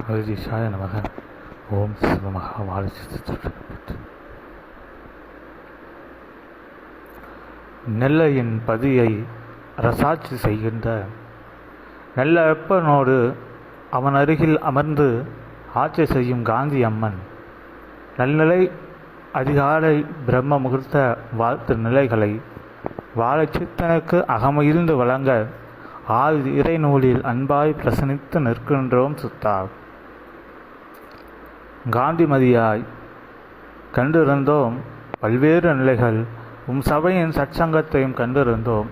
அகதீஷாய நமக. ஓம் சிவமகா வாழச்சி நெல்லையின் பதியை ரசாட்சி செய்கின்ற நல்ல வெப்பனோடு அவன் அருகில் அமர்ந்து ஆட்சி செய்யும் காந்தி அம்மன் நல்நிலை அதிகாலை பிரம்ம முகூர்த்த வாழ்த்து நிலைகளை வாழச்சித்தனுக்கு அகமகிழ்ந்து வழங்க ஆதி இறைநூலில் அன்பாய் பிரசனித்து நிற்கின்றோம் சுத்தார் காந்திமதியாய் கண்டிருந்தோம் பல்வேறு நிலைகள். உம் சபையின் சற்சங்கத்தையும் கண்டிருந்தோம்.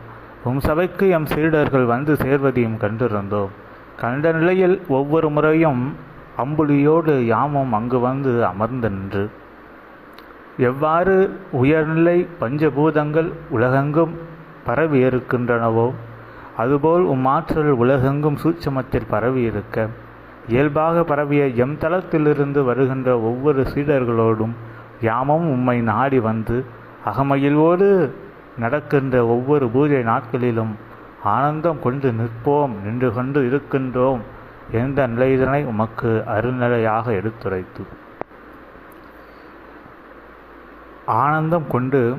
உம் சபைக்கு எம் சீடர்கள் வந்து சேர்வதையும் கண்டிருந்தோம். கண்ட நிலையில் ஒவ்வொரு முறையும் அம்புலியோடு யாமும் அங்கு வந்து அமர்ந்து நின்று. எவ்வாறு உயர்நிலை பஞ்சபூதங்கள் உலகெங்கும் பரவி இருக்கின்றனவோ அதுபோல் உம் ஆற்றல் உலகெங்கும் சூட்சமத்தில் பரவி இருக்க இயல்பாக பரவிய எம் தளத்திலிருந்து வருகின்ற ஒவ்வொரு சீடர்களோடும் யாமும் உம்மை நாடி வந்து அகமகிழ்வோடு நடக்கின்ற ஒவ்வொரு பூஜை நாட்களிலும் ஆனந்தம் கொண்டு நிற்போம் நின்று கொண்டு இருக்கின்றோம் எந்த நிலையினை உமக்கு அருள்நிலையாக எடுத்துரைத்து. ஆனந்தம் கொண்டு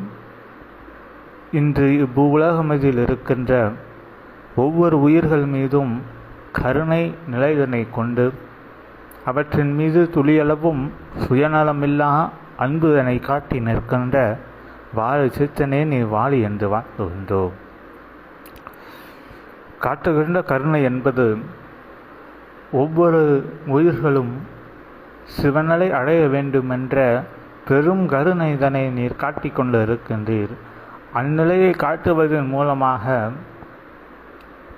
இன்று இவ்வுலகமதில் இருக்கின்ற ஒவ்வொரு உயிர்கள் மீதும் கருணை நிலைதனை கொண்டு அவற்றின் மீது துளியளவும் சுயநலமில்லா அன்புதனை காட்டி நிற்கின்ற வாழ சித்தனே நீ வாழி என்று வாழ்த்துகின்றோம் காட்டுகின்ற கருணை என்பது ஒவ்வொரு உயிர்களும் சிவனலை அடைய வேண்டுமென்ற பெரும் கருணைதனை நீர் காட்டிக்கொண்டு இருக்கின்றீர். அந்நிலையை காட்டுவதன் மூலமாக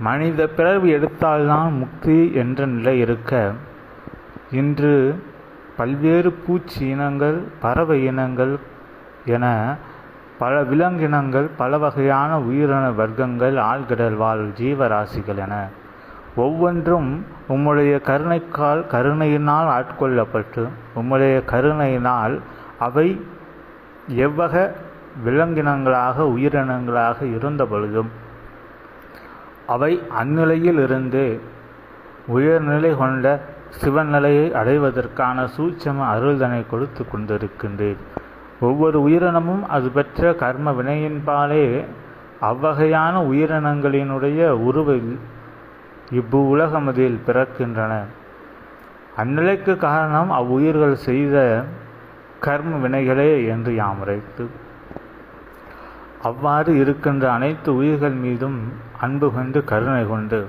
மனித பிறவி எடுத்தால்தான் முக்தி என்ற நிலை இருக்க. இன்று பல்வேறு பூச்சி இனங்கள் பறவை இனங்கள் என பல விலங்கினங்கள் பல வகையான உயிரின வர்க்கங்கள் ஆழ்கடல் வாழ் ஜீவராசிகள் என. ஒவ்வொன்றும் உம்முடைய கருணைக்கால் கருணையினால் ஆட்கொள்ளப்பட்டு உம்முடைய கருணையினால் அவை எவ்வக விலங்கினங்களாக உயிரினங்களாக இருந்த பொழுதும் அவை அந்நிலையில் இருந்து உயர்நிலை கொண்ட சிவநிலையை அடைவதற்கான சூட்சம அருள்தனை கொடுத்து கொண்டிருக்கின்றேன். ஒவ்வொரு உயிரினமும் அது பெற்ற கர்ம வினையின்பாலே அவ்வகையான உயிரினங்களினுடைய உருவில் இவ்வு உலகமதில் பிறக்கின்றன. அந்நிலைக்கு காரணம் அவ்வுயிர்கள் செய்த கர்ம வினைகளே என்று யாம் உரைத்து அவ்வாறு இருக்கின்ற அனைத்து உயிர்கள் மீதும் அன்பு கொண்டு கருணை கொண்டு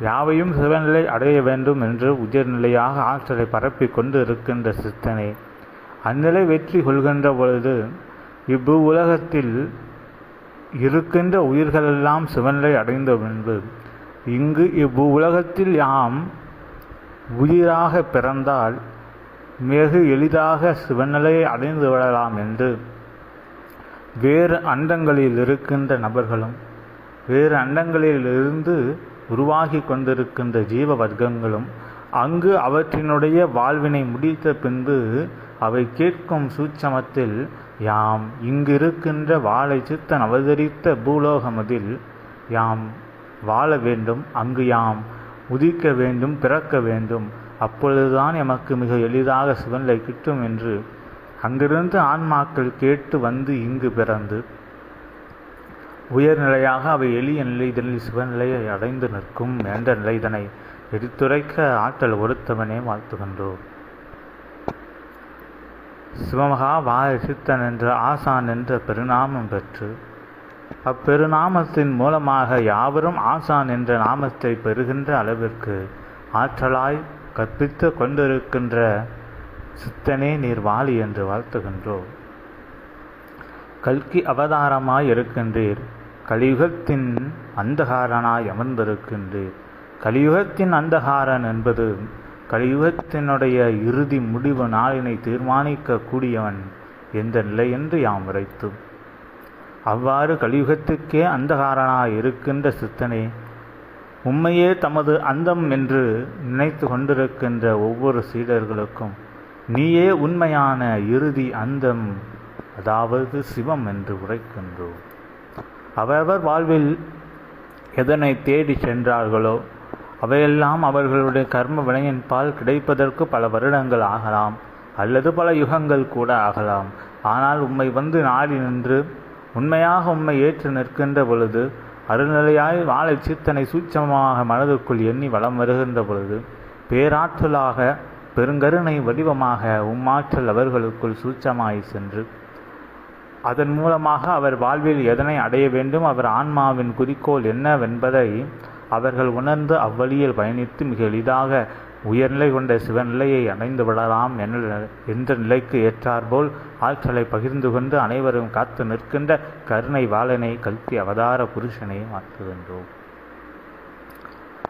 யாவையும் சிவநிலை அடைய வேண்டும் என்று உயர்நிலையாக ஆற்றலை பரப்பி கொண்டு இருக்கின்ற சித்தனை அந்நிலை வெற்றி கொள்கின்ற பொழுது இவ்வு உலகத்தில் இருக்கின்ற உயிர்களெல்லாம் சிவநிலை அடைந்த பின்பு இங்கு இவ்வு உலகத்தில் யாம் உயிராக பிறந்தால் மிக எளிதாக சிவநிலையை அடைந்து விடலாம் என்று வேறு அண்டங்களில் இருக்கின்ற நபர்களும் வேறு அண்டங்களில் இருந்து உருவாகி கொண்டிருக்கின்ற ஜீவ வர்க்கங்களும் அங்கு அவற்றினுடைய வாழ்வினை முடித்த பின்பு அவை கேட்கும் சூட்சமத்தில் யாம் இங்கு இருக்கின்ற வாழை சித்தன் அவதரித்த பூலோகமதில் யாம் வாழ வேண்டும் அங்கு யாம் உதிக்க வேண்டும் பிறக்க வேண்டும் அப்பொழுதுதான் எமக்கு மிக எளிதாக சிவநிலை கிட்டும் என்று அங்கிருந்து ஆன்மாக்கள் கேட்டு வந்து இங்கு பிறந்து உயர்நிலையாக அவை எளிய நிலைதலில் சிவநிலையை அடைந்து நிற்கும் என்ற நிலைதனை எடுத்துரைக்க ஆற்றல் ஒருத்தவனே வாழ்த்துகின்றோம். சிவமகா வாய சித்தன் என்ற ஆசான் என்ற பெருநாமம் பெற்று அப்பெருநாமத்தின் மூலமாக யாவரும் ஆசான் என்ற நாமத்தை பெறுகின்ற அளவிற்கு ஆற்றலாய் கற்பித்து கொண்டிருக்கின்ற சித்தனே நீர் வாலி என்று வாழ்த்துகின்றோம் கல்கி அவதாரமாய் இருக்கின்றீர் கலியுகத்தின் அந்தகாரனாய் அமர்ந்திருக்கின்றீர். கலியுகத்தின் அந்தகாரன் என்பது கலியுகத்தினுடைய இறுதி முடிவு நாளினை தீர்மானிக்கக்கூடியவன் எந்த நிலை என்று யாம் உரைத்து. அவ்வாறு கலியுகத்துக்கே அந்தகாரனாய் இருக்கின்ற சித்தனே உண்மையே தமது அந்தம் என்று நினைத்து கொண்டிருக்கின்ற ஒவ்வொரு சீடர்களுக்கும் நீயே உண்மையான இறுதி அந்தம் அதாவது சிவம் என்று உரைக்கின்றோம். அவரவர் வாழ்வில் எதனை தேடி சென்றார்களோ அவையெல்லாம் அவர்களுடைய கர்ம வினையின் பால் கிடைப்பதற்கு பல வருடங்கள் ஆகலாம் அல்லது பல யுகங்கள் கூட ஆகலாம். ஆனால் உம்மை வந்து நாடி நின்று உண்மையாக உம்மை ஏற்று நிற்கின்ற பொழுது அருநிலையாய் வாழை சித்தனை சூட்சமாக மனதுக்குள் எண்ணி வலம் வருகின்ற பொழுது பேராற்றலாக பெருங்கருணை வடிவமாக உம்மாற்றல் அவர்களுக்குள் சூட்சமாய் சென்று அதன் மூலமாக அவர் வாழ்வில் எதனை அடைய வேண்டும் அவர் ஆன்மாவின் குறிக்கோள் என்னவென்பதை அவர்கள் உணர்ந்து அவ்வழியில் பயணித்து மிக எளிதாக உயர்நிலை கொண்ட சிவநிலையை அடைந்து விடலாம் என்ற நிலைக்கு ஏற்றாற்போல் ஆற்றலை பகிர்ந்து கொண்டு அனைவரும் காத்து நிற்கின்ற கருணை வாளனை கல்வி அவதார புருஷனை மாற்றுகின்றோம்.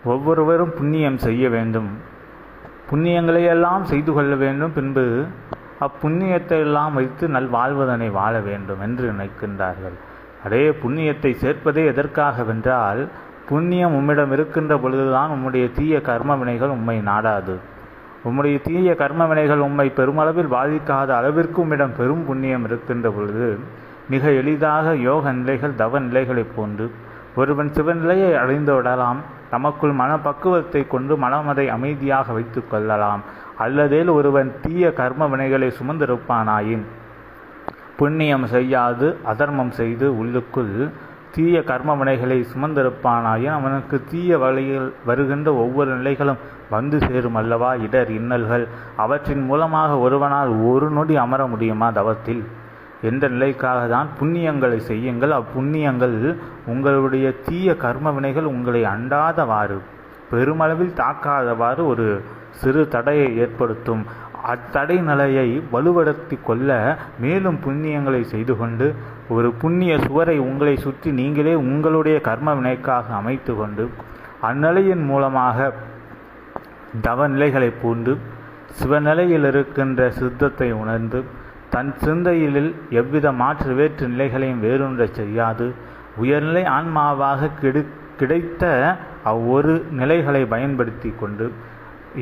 ஒவ்வொருவரும் புண்ணியம் செய்ய வேண்டும். புண்ணியங்களை எல்லாம் செய்து கொள்ள வேண்டும். பின்பு அப்புண்ணியத்தை எல்லாம் வைத்து நல் வாழ்வதனை வாழ வேண்டும் என்று நினைக்கின்றார்கள். அதே புண்ணியத்தை சேர்ப்பதே எதற்காகவென்றால் புண்ணியம் உம்மிடம் இருக்கின்ற பொழுதுதான் உம்முடைய தீய கர்ம வினைகள் உம்மை நாடாது. உம்முடைய தீய கர்ம வினைகள் உம்மை பெருமளவில் பாதிக்காத அளவிற்கு உம்மிடம் பெரும் புண்ணியம் இருக்கின்ற பொழுது மிக எளிதாக யோக நிலைகள் தவ நிலைகளைப் போன்று ஒருவன் சிவநிலையை அடைந்து விடலாம். நமக்குள் மனப்பக்குவத்தை கொண்டு மனமதை அமைதியாக வைத்து கொள்ளலாம். அல்லதேல் ஒருவன் தீய கர்ம வினைகளை சுமந்திருப்பானாயின்? புண்ணியம் செய்யாது அதர்மம் செய்து உள்ளுக்குள் தீய கர்ம வினைகளை சுமந்திருப்பானாயின் அவனுக்கு தீய வழியில் வருகின்ற ஒவ்வொரு நிலைகளும் வந்து சேரும் அல்லவா? இடர் இன்னல்கள். அவற்றின் மூலமாக ஒருவனால் ஒரு நொடி அமர முடியுமா தவத்தில்? என்ற நிலைக்காக தான் புண்ணியங்களை செய்யுங்கள் அப்புண்ணியங்கள் உங்களுடைய தீய கர்ம வினைகள் உங்களை அண்டாதவாறு பெருமளவில் தாக்காதவாறு ஒரு சிறு தடையை ஏற்படுத்தும். அத்தடை நிலையை வலுப்படுத்தி கொள்ள மேலும் புண்ணியங்களை செய்து கொண்டு ஒரு புண்ணிய சுவரை உங்களை சுற்றி நீங்களே உங்களுடைய கர்ம வினைக்காக அமைத்து கொண்டு அந்நிலையின் மூலமாக தவ நிலைகளை பூண்டு சிவநிலையில் இருக்கின்ற சித்தத்தை உணர்ந்து தன் சிந்தையில் எவ்வித மாற்று வேற்று நிலைகளையும் வேறொன்றை செய்யாது. உயர்நிலை ஆன்மாவாக கிடை கிடைத்த அவ்வொரு நிலைகளை பயன்படுத்தி கொண்டு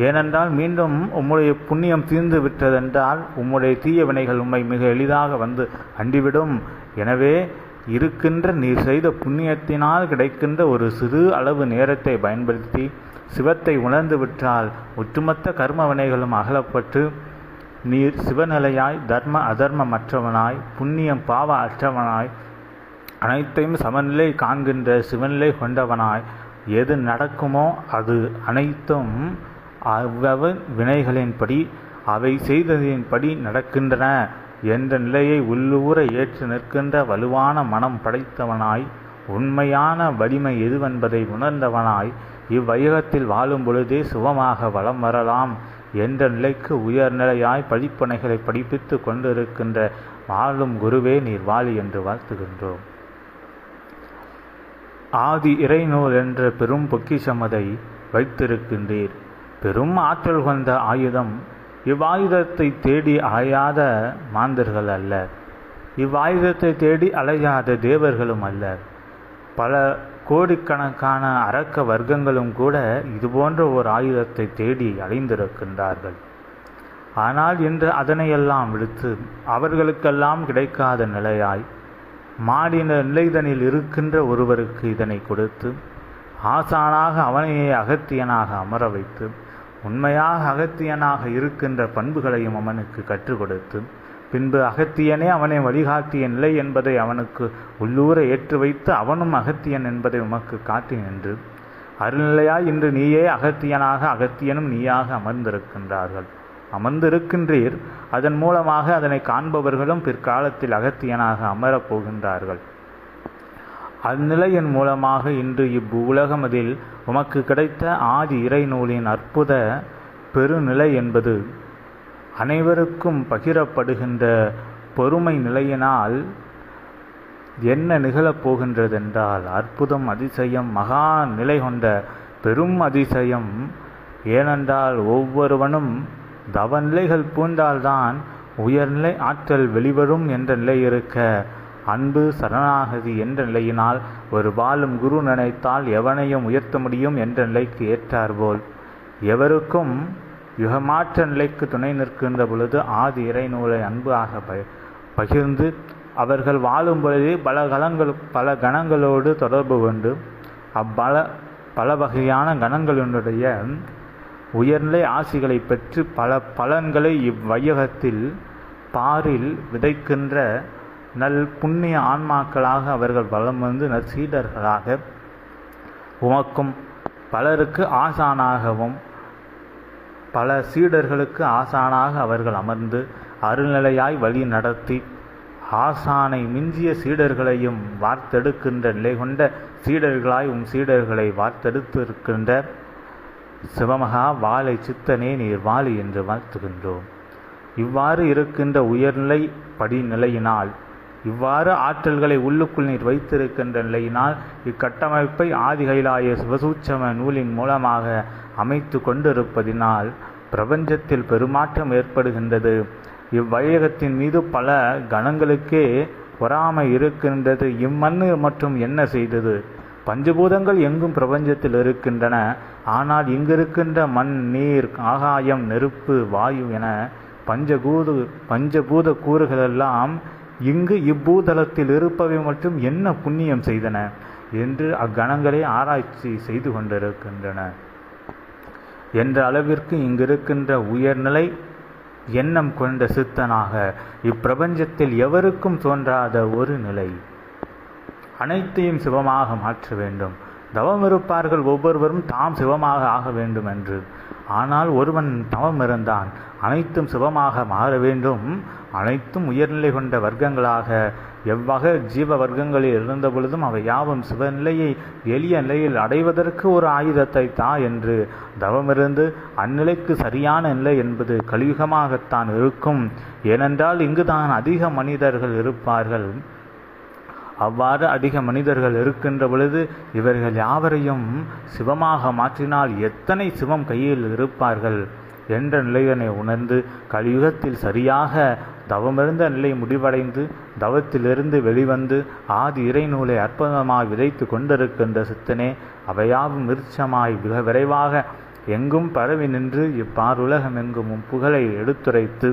ஏனென்றால் மீண்டும் உம்முடைய புண்ணியம் தீர்ந்து விட்டதென்றால் உம்முடைய தீய வினைகள் உண்மை மிக எளிதாக வந்து அண்டிவிடும். எனவே இருக்கின்ற நீ செய்த புண்ணியத்தினால் கிடைக்கின்ற ஒரு சிறு அளவு நேரத்தை பயன்படுத்தி சிவத்தை உணர்ந்து விட்டால் ஒட்டுமொத்த கர்ம வினைகளும் அகலப்பட்டு நீர் சிவநிலையாய் தர்ம அதர்மமற்றவனாய் புண்ணியம் பாவ அற்றவனாய் அனைத்தையும் சமநிலை காண்கின்ற சிவநிலை கொண்டவனாய். எது நடக்குமோ அது அனைத்தும் அவ்வளவு வினைகளின்படி அவை செய்ததின்படி நடக்கின்றன என்ற நிலையை உள்ளூர ஏற்று நிற்கின்ற வலுவான மனம் படைத்தவனாய் உண்மையான வலிமை எதுவென்பதை உணர்ந்தவனாய் இவ்வையகத்தில் வாழும் பொழுதே சுகமாக வளம் வரலாம். என்ற நிலைக்கு உயர்நிலையாய் படிப்பனைகளை படிப்பித்து கொண்டிருக்கின்ற வாழும் குருவே நீர் வாழி என்று வாழ்த்துகின்றோம். ஆதி இறைநூல் என்ற பெரும் பொக்கிஷமதை வைத்திருக்கின்றீர். பெரும் ஆற்றல் கொண்ட ஆயுதம் இவ்வாயுதத்தை தேடி அலையாத மாந்தர்கள் அல்ல இவ்வாயுதத்தை தேடி அலையாத தேவர்களும் அல்ல பல கோடிக்கணக்கான அரக்க வர்க்கங்களும் கூட இதுபோன்ற ஒரு ஆயுதத்தை தேடி அழிந்திருக்கின்றார்கள் ஆனால் இன்று அதனையெல்லாம் விடுத்து அவர்களுக்கெல்லாம் கிடைக்காத நிலையாய் மாடின நிலைதனில் இருக்கின்ற ஒருவருக்கு இதனை கொடுத்து ஆசானாக அவனையே அகத்தியனாக அமர வைத்து உண்மையாக அகத்தியனாக இருக்கின்ற பண்புகளையும் அவனுக்கு கற்றுக் கொடுத்து பின்பு அகத்தியனே அவனை வழிகாட்டிய நிலை என்பதை அவனுக்கு உள்ளூர ஏற்று வைத்து அவனும் அகத்தியன் என்பதை உமக்கு காட்டி நின்று அருள்நிலையாய் இன்று நீயே அகத்தியனாக அகத்தியனும் நீயாக அமர்ந்திருக்கின்றார்கள். அமர்ந்திருக்கின்றீர் அதன் மூலமாக அதனை காண்பவர்களும் பிற்காலத்தில் அகத்தியனாக அமரப் போகின்றார்கள். அந்நிலையின் மூலமாக இன்று இவ்வுலகமதில் உமக்கு கிடைத்த ஆதி இறை நூலின் அற்புத பெருநிலை என்பது அனைவருக்கும் பகிரப்படுகின்ற பொறுமை நிலையினால் என்ன நிகழப் போகின்றதென்றால் அற்புதம் அதிசயம் மகா நிலை கொண்ட பெரும் அதிசயம் ஏனென்றால் ஒவ்வொருவனும் தவநிலைகள் பூண்டால்தான் உயர்நிலை ஆற்றல் வெளிவரும் என்ற நிலை இருக்க அன்பு சரணாகதி என்ற நிலையினால் ஒரு வாழும் குரு நினைத்தால் எவனையும் உயர்த்த முடியும் என்ற நிலைக்கு ஏற்றார்போல் எவருக்கும் யுகமாற்ற நிலைக்கு துணை நிற்கின்ற பொழுது ஆதி இறைநூலை அன்பாக ப பகிர்ந்து அவர்கள் வாழும் பொழுதே பல கலங்கள் பல கணங்களோடு தொடர்பு கொண்டு அப்பல பல வகையான கணங்களினுடைய உயர்நிலை ஆசிகளை பெற்று பல பலன்களை இவ்வையகத்தில் பாரில் விதைக்கின்ற நல் புண்ணிய ஆன்மாக்களாக அவர்கள் வலம் வந்து நற்சீடர்களாக உமக்கும் பலருக்கு ஆசானாகவும் பல சீடர்களுக்கு ஆசானாக அவர்கள் அமர்ந்து அருள்நிலையாய் வழி நடத்தி ஆசானை மிஞ்சிய சீடர்களையும் வார்த்தெடுக்கின்ற நிலை கொண்ட சீடர்களாய் உம் சீடர்களை வார்த்தெடுத்து இருக்கின்ற சிவமகா வாழை சித்தனே நீர் வாழி என்று வாழ்த்துகின்றோம். இவ்வாறு இருக்கின்ற உயர்நிலை படிநிலையினால் இவ்வாறு ஆற்றல்களை உள்ளுக்குள் நீர் வைத்திருக்கின்ற நிலையினால் இக்கட்டமைப்பை ஆதிகைலாய சிவசூட்சம நூலின் மூலமாக அமைத்து கொண்டிருப்பதினால் பிரபஞ்சத்தில் பெருமாற்றம் ஏற்படுகின்றது. இவ்வையகத்தின் மீது பல கணங்களுக்கே பொறாமை இருக்கின்றது. இம்மண்ணு மற்றும் என்ன செய்தது? பஞ்சபூதங்கள் எங்கும் பிரபஞ்சத்தில் இருக்கின்றன. ஆனால் இங்கிருக்கின்ற மண் நீர் ஆகாயம் நெருப்பு வாயு என பஞ்சபூத பஞ்சபூத கூறுகளெல்லாம் இங்கு இப்பூதளத்தில் இருப்பவை மட்டும் என்ன புண்ணியம் செய்தன? என்று அக்கணங்களே ஆராய்ச்சி செய்து கொண்டிருக்கின்றன. என்ற அளவிற்கு இங்கிருக்கின்ற உயர்நிலை எண்ணம் கொண்ட சித்தனாக இப்பிரபஞ்சத்தில் எவருக்கும் தோன்றாத ஒரு நிலை. அனைத்தையும் சிவமாக மாற்ற வேண்டும். தவம் இருப்பார்கள் ஒவ்வொருவரும் தாம் சிவமாக ஆக வேண்டும் என்று. ஆனால் ஒருவன் தவம் இருந்தான் அனைத்தும் சிவமாக மாற வேண்டும். அனைத்தும் உயர்நிலை கொண்ட வர்க்கங்களாக எவ்வகை ஜீவ வர்க்கங்களில் இருந்த பொழுதும் அவை யாவும் சிவநிலையை எளிய நிலையில் அடைவதற்கு ஒரு ஆயுதத்தை தா என்று தவமிருந்து அந்நிலைக்கு சரியான நிலை என்பது கலியுகமாகத்தான் இருக்கும். ஏனென்றால் இங்குதான் அதிக மனிதர்கள் இருப்பார்கள். அவ்வாறு அதிக மனிதர்கள் இருக்கின்ற பொழுது இவர்கள் யாவரையும் சிவமாக மாற்றினால் எத்தனை சிவம் கையில் இருப்பார்கள்? என்ற நிலையினை உணர்ந்து கலியுகத்தில் சரியாக தவமிருந்த நிலை முடிவடைந்து தவத்திலிருந்து வெளிவந்து ஆதி இறைநூலை அற்புதமாய் விதைத்து கொண்டிருக்கின்ற சித்தனே அவையாவும் விருட்சமாய் மிக விரைவாக எங்கும் பரவி நின்று இப்பாருலகம் எங்கும் புகழை எடுத்துரைத்து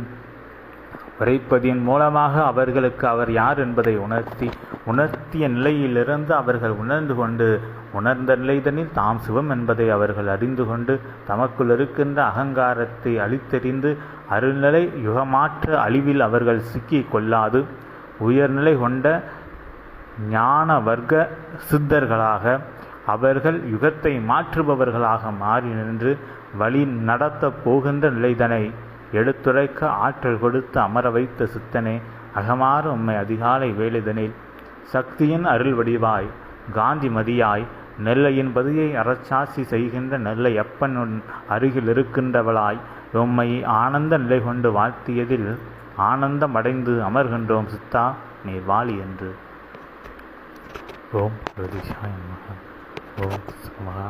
உரைப்பதின் மூலமாக அவர்களுக்கு அவர் யார் என்பதை உணர்த்தி உணர்த்திய நிலையிலிருந்து அவர்கள் உணர்ந்து கொண்டு உணர்ந்த நிலைதனில் தாம் சிவம் என்பதை அவர்கள் அறிந்து கொண்டு தமக்குள் இருக்கின்ற அகங்காரத்தை அழித்தெறிந்து அருள்நிலை யுகமாற்ற அழிவில் அவர்கள் சிக்கி கொள்ளாது உயர்நிலை கொண்ட ஞான வர்க்க சித்தர்களாக அவர்கள் யுகத்தை மாற்றுபவர்களாக மாறி நின்று வழி நடத்தப் போகின்ற நிலைதனை எடுத்துரைக்க ஆற்றல் கொடுத்து அமர வைத்த சித்தனே அகமாறு உம்மை அதிகாலை வேலைதனில் சக்தியின் அருள் வடிவாய் காந்தி மதியாய் நெல்லையின் பதியை அறச்சாசி செய்கின்ற நெல்லை அப்பன் அருகில் இருக்கின்றவளாய் உம்மை ஆனந்த நிலை கொண்டு வாழ்த்தியதில் ஆனந்தம் அடைந்து அமர்கின்றோம் சித்தா நீர் வாழி என்று. ஓம் ஓம் மகா